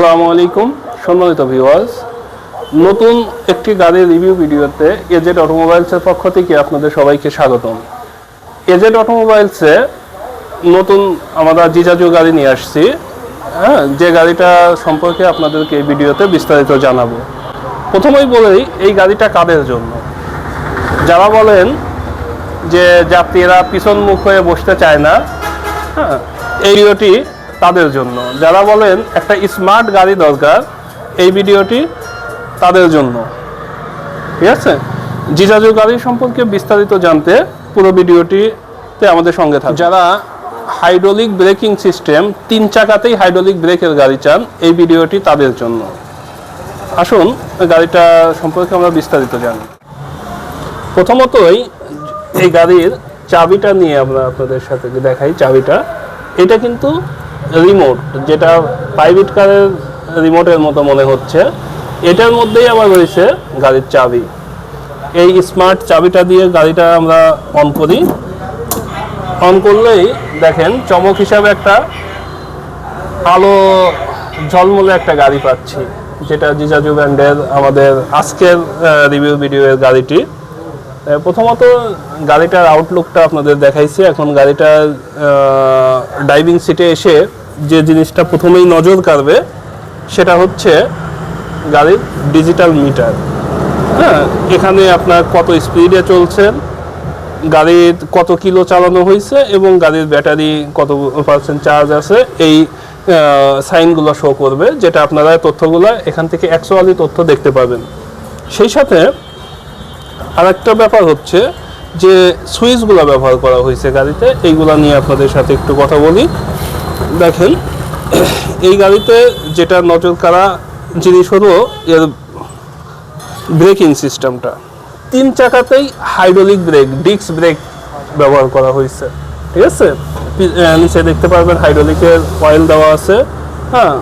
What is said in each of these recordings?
আসসালামু আলাইকুম, সম্মানিত ভিউয়ার্স নতুন একটি গাড়ির রিভিউ ভিডিওতে এজেড অটোমোবাইলসের পক্ষ থেকে আপনাদের সবাইকে স্বাগতম। এজেড অটোমোবাইলসে নতুন আমরা জিজাজু গাড়ি নিয়ে আসছি হ্যাঁ যে গাড়িটা সম্পর্কে আপনাদেরকে এই ভিডিওতে বিস্তারিত জানাব। প্রথমেই বলেই এই গাড়িটা কাদের জন্য? যারা বলেন যে যাত্রীরা পিছন মুখ হয়ে বসতে চায় না হ্যাঁ এই ভিডিওটি তাদের জন্য। যারা বলেন একটা স্মার্ট গাড়ি দরকার, এই ভিডিওটি তাদের জন্য। ঠিক আছে? জিজাজু গাড়ি সম্পর্কে বিস্তারিত জানতে পুরো ভিডিওটিতে আমাদের সঙ্গে থাকুন। যারা হাইড্রোলিক ব্রেকিং সিস্টেম তিন চাকাতেই হাইড্রোলিক ব্রেকের গাড়ি চান, এই ভিডিওটি তাদের জন্য। আসুন, গাড়িটা সম্পর্কে আমরা বিস্তারিত জানি। প্রথমতই এই গাড়ির চাবিটা নিয়ে আমরা আপনাদের সাথে দেখাই, চাবিটা। এটা কিন্তু রিমোট যেটা প্রাইভেট কারের রিমোটের মতো মনে হচ্ছে। এটার মধ্যেই আবার রয়েছে গাড়ির চাবি। এই স্মার্ট চাবিটা দিয়ে গাড়িটা আমরা অন করি। অন করলেই দেখেন চমক হিসাবে একটা আলো, ঝলমলে একটা গাড়ি পাচ্ছি। যেটা জিজাজু ব্র্যান্ডের আমাদের আজকের রিভিউ ভিডিওর গাড়িটি। প্রথমত গাড়িটার আউটলুকটা আপনাদের দেখাইছি। এখন গাড়িটার ডাইভিং সিটে এসে যে জিনিসটা প্রথমেই নজর কাড়বে, সেটা হচ্ছে গাড়ির ডিজিটাল মিটার হ্যাঁ এখানে আপনার কত স্পিডে চলছেন গাড়ির কত কিলো চালানো হয়েছে এবং গাড়ির ব্যাটারি কত পার্সেন্ট চার্জ আছে, এই সাইনগুলো শো করবে, যেটা আপনারা তথ্যগুলো এখান থেকে অ্যাকচুয়ালি তথ্য দেখতে পাবেন। সেই সাথে আরেকটা ব্যাপার হচ্ছে যে সুইচগুলো ব্যবহার করা হয়েছে গাড়িতে, এইগুলো নিয়ে আপনাদের সাথে একটু কথা বলি। দেখেন, এই গাড়িতে যেটা নজর কাড়া জিনিস হলো এর ব্রেকিং সিস্টেমটা তিন চাকাতেই হাইড্রোলিক ব্রেক ডিস্ক ব্রেক ব্যবহার করা হয়েছে। ঠিক আছে? নিচে দেখতে পারবেন হাইড্রোলিকের অয়েল দেওয়া আছে। হ্যাঁ?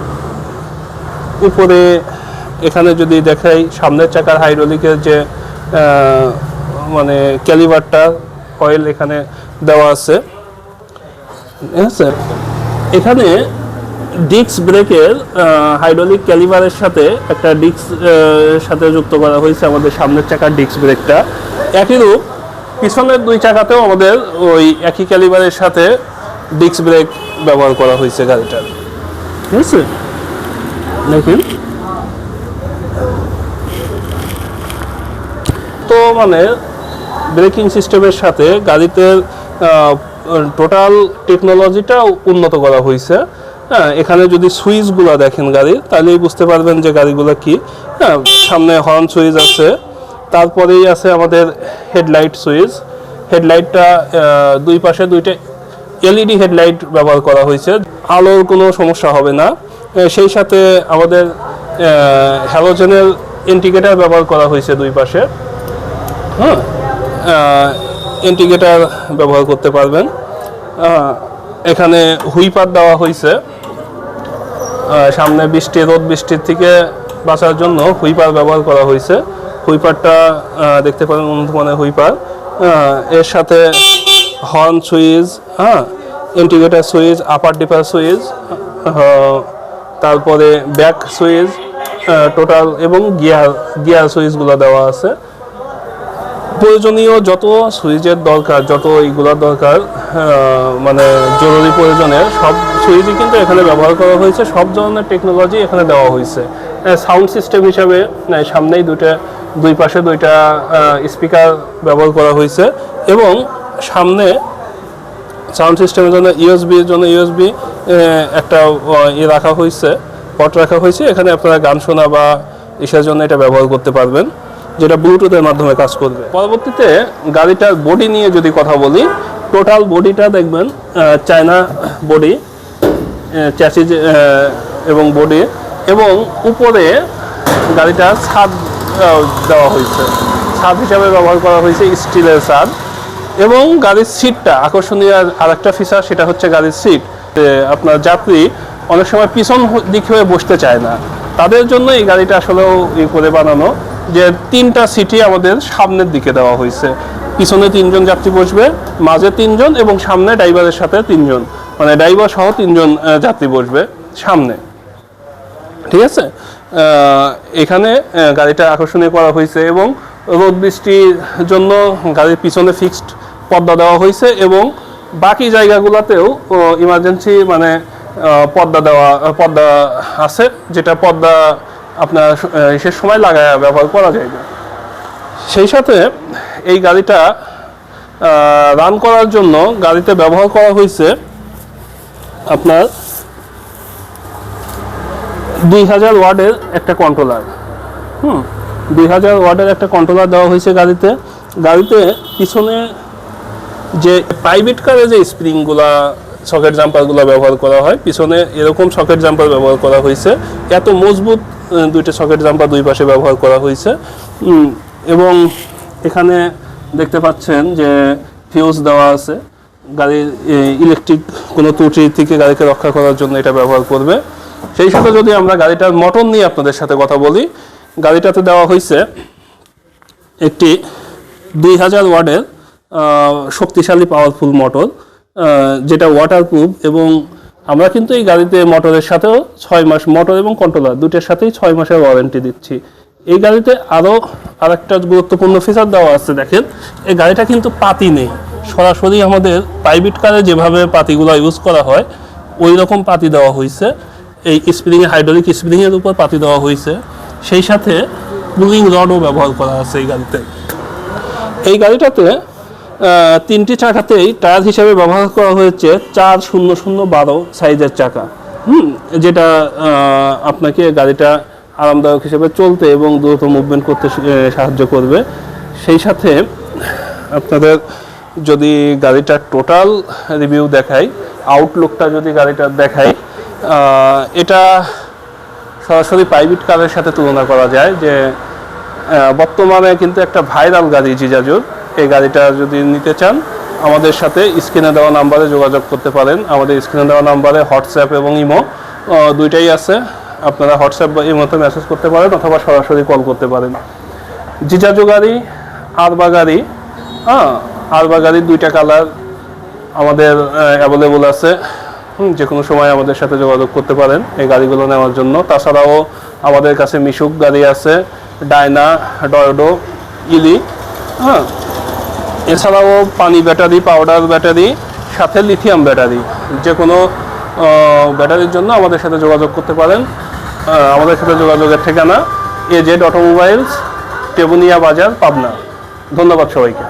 উপরে এখানে যদি দেখাই, সামনের চাকার হাইড্রোলিকের যে মানে ক্যালিভারটা অয়েল এখানে দেওয়া আছে। ঠিক আছে এখানে ডিস্ক ব্রেকের হাইড্রোলিক ক্যালিভারের সাথে একটা ডিস্ক সাথে যুক্ত করা হয়েছে আমাদের সামনের চাকার ডিস্ক ব্রেকটা। একই রূপ, পিছনের দুই চাকাতেও আমাদের ওই একই ক্যালিভারের সাথে ডিস্ক ব্রেক ব্যবহার করা হয়েছে গাড়িটার। ঠিক আছে দেখুন। মানে ব্রেকিং সিস্টেমের সাথে গাড়িতে টোটাল টেকনোলজিটা উন্নত করা হয়েছে হ্যাঁ এখানে যদি সুইচগুলো দেখেন গাড়ির তাহলেই বুঝতে পারবেন যে গাড়িগুলো কি। হ্যাঁ সামনে হর্ন সুইচ আছে, তারপরেই আছে আমাদের হেডলাইট সুইচ। হেডলাইটটা দুই পাশে দুইটা এলইডি হেডলাইট ব্যবহার করা হয়েছে আলোর কোনো সমস্যা হবে না। সেই সাথে আমাদের হ্যালোজেনের ইন্ডিকেটার ব্যবহার করা হয়েছে দুই পাশে। হ্যাঁ ইন্ডিকেটার ব্যবহার করতে পারবেন। এখানে হুইপার দেওয়া হয়েছে। সামনে বৃষ্টি, রোদ বৃষ্টির থেকে বাঁচার জন্য হুইপার ব্যবহার করা হয়েছে। হুইপারটা দেখতে পারেন উন্নত মানের হুইপার এর সাথে হর্ন সুইচ হ্যাঁ indicator switch upper dipper switch তারপরে ব্যাক সুইচ টোটাল এবং গিয়ার গিয়ার সুইচগুলো দেওয়া আছে। প্রয়োজনীয় যত সুইচের দরকার, যত এইগুলোর দরকার মানে জরুরি প্রয়োজনে সব সুইচই কিন্তু এখানে ব্যবহার করা হয়েছে। সব ধরনের টেকনোলজি এখানে দেওয়া হয়েছে। সাউন্ড সিস্টেম হিসাবে সামনেই দুইটা, দুই পাশে দুইটা স্পিকার ব্যবহার করা হয়েছে এবং সামনে সাউন্ড সিস্টেমের জন্য ইউএসবির জন্য ইউএসবি একটা ইয়ে রাখা হয়েছে পট রাখা হয়েছে। এখানে আপনারা গান শোনা বা ইসের জন্য এটা ব্যবহার করতে পারবেন। যেটা ব্লুটুথের মাধ্যমে কাজ করবে। পরবর্তীতে গাড়িটার বডি নিয়ে যদি কথা বলি টোটাল বডিটা দেখবেন চায়না বডি চ্যাসিজ এবং বডি এবং উপরে গাড়িটা ছাদ দেওয়া হয়েছে। ছাদ হিসাবে ব্যবহার করা হয়েছে স্টিলের ছাদ। এবং গাড়ির সিটটা আকর্ষণীয় আর- আরেকটা ফিচার সেটা হচ্ছে গাড়ির সিট আপনার যাত্রী অনেক সময় পিছন দিক হয়ে বসতে চায় না। তাদের জন্য এই গাড়িটা আসলেও ই করে বানানো। যে তিনটা সিটি আমাদের সামনের দিকে দেওয়া হয়েছে। পিছনে তিনজন যাত্রী বসবে, মাঝে তিনজন এবং সামনে ড্রাইভারের সাথে তিনজন। মানে ড্রাইভার সহ তিনজন যাত্রী বসবে সামনে। ঠিক আছে? এখানে গাড়িটা আকর্ষণীয় করা হয়েছে এবং রোদ বৃষ্টির জন্য গাড়ির পিছনে ফিক্সড পর্দা দেওয়া হয়েছে এবং বাকি জায়গাগুলোতেও ইমার্জেন্সি মানে পর্দা দেওয়া, পর্দা আছে, যেটা পর্দা আপনার সে সময় লাগায় ব্যবহার করা যায় না সেই সাথে এই গাড়িটা রান করার জন্য গাড়িতে ব্যবহার করা হয়েছে আপনার দুই হাজার ওয়ার্ডের একটা কন্ট্রোলার হুম, দুই হাজার ওয়ার্ডের একটা কন্ট্রোলার দেওয়া হয়েছে গাড়িতে। গাড়িতে পিছনে যে প্রাইভেট কারে যে স্প্রিংগুলা সকেট জাম্পারগুলো ব্যবহার করা হয়, পিছনে এরকম সকেট জাম্পার ব্যবহার করা হয়েছে এত মজবুত দুইটা সকেট জাম্পার দুই পাশে ব্যবহার করা হয়েছে। এবং এখানে দেখতে পাচ্ছেন যে ফিউজ দেওয়া আছে। গাড়ির ইলেকট্রিক কোনো ত্রুটি থেকে গাড়িকে রক্ষা করার জন্য এটা ব্যবহার করবে। সেই সাথে যদি আমরা গাড়িটার মোটর নিয়ে আপনাদের সাথে কথা বলি, গাড়িটাতে দেওয়া হয়েছে একটি দুই হাজার ওয়ার্ডের শক্তিশালী পাওয়ারফুল মোটর যেটা ওয়াটারপ্রুফ এবং আমরা কিন্তু এই গাড়িতে মোটরের সাথেও ছয় মাস, মোটর এবং কন্ট্রোলার দুটোর সাথেই ছয় মাসের ওয়ারেন্টি দিচ্ছি। এই গাড়িতে আরও আরেকটা গুরুত্বপূর্ণ ফিচার দেওয়া আছে, দেখেন। এই গাড়িটা কিন্তু পাতি নেই। সরাসরি আমাদের প্রাইভেট কারে যেভাবে পাতিগুলো ইউজ করা হয় ওই রকম পাতি দেওয়া হয়েছে এই স্প্রিংয়ে হাইড্রোলিক স্প্রিংয়ের উপর পাতি দেওয়া হয়েছে সেই সাথে কুলিং রডও ব্যবহার করা আছে এই গাড়িতে। এই গাড়িটাতে তিনটি চাকাতেই টায়ার হিসেবে ব্যবহার করা হয়েছে চার শূন্য শূন্য বারো সাইজের চাকা। হুম, যেটা আপনাকে গাড়িটা আরামদায়ক হিসেবে চলতে এবং দ্রুত মুভমেন্ট করতে সাহায্য করবে। সেই সাথে আপনাদের যদি গাড়িটার টোটাল রিভিউ দেখাই আউটলুকটা যদি গাড়িটার দেখাই এটা সরাসরি প্রাইভেট কারের সাথে তুলনা করা যায় যে বর্তমানে কিন্তু একটা ভাইরাল গাড়ি জিজাজুর। এই গাড়িটা যদি নিতে চান, আমাদের সাথে স্ক্রিনে দেওয়া নাম্বারে যোগাযোগ করতে পারেন। আমাদের স্ক্রিনে দেওয়া নাম্বারে হোয়াটসঅ্যাপ এবং ইমো দুইটাই আছে। আপনারা হোয়াটসঅ্যাপ বা ইমোতে মেসেজ করতে পারেন অথবা সরাসরি কল করতে পারেন। জিজাজু গাড়ি আরবা গাড়ি হ্যাঁ আরবা গাড়ির দুইটা কালার আমাদের অ্যাভেলেবল আছে। যে কোনো সময় আমাদের সাথে যোগাযোগ করতে পারেন এই গাড়িগুলো নেওয়ার জন্য। তাছাড়াও আমাদের কাছে মিশুক গাড়ি আছে, ডায়না ডয়ডো ইলি হ্যাঁ এছাড়াও পানি ব্যাটারি পাউডার ব্যাটারি, সাথে লিথিয়াম ব্যাটারি। যে কোনো ব্যাটারির জন্য আমাদের সাথে যোগাযোগ করতে পারেন। আমাদের সাথে যোগাযোগের ঠিকানা এজেড অটোমোবাইলস টেবুনিয়া বাজার, পাবনা। ধন্যবাদ সবাইকে।